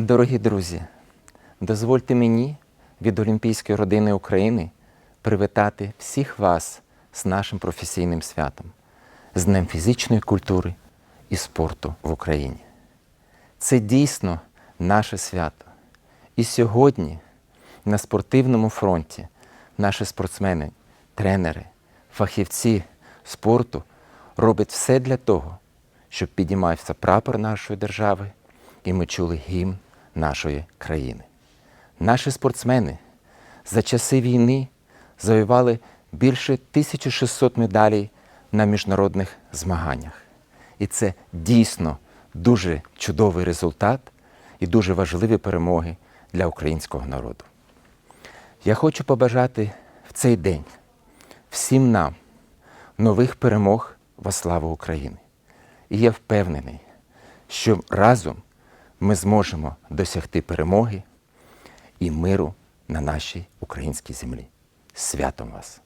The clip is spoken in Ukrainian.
Дорогі друзі, дозвольте мені від Олімпійської родини України привітати всіх вас з нашим професійним святом, з Днем фізичної культури і спорту в Україні. Це дійсно наше свято. І сьогодні на спортивному фронті наші спортсмени, тренери, фахівці спорту роблять все для того, щоб підіймався прапор нашої держави, і ми чули гімн нашої країни. Наші спортсмени за часи війни завоювали більше 1600 медалей на міжнародних змаганнях. І це дійсно дуже чудовий результат і дуже важливі перемоги для українського народу. Я хочу побажати в цей день всім нам нових перемог во славу України. І я впевнений, що разом ми зможемо досягти перемоги і миру на нашій українській землі. Святом вас!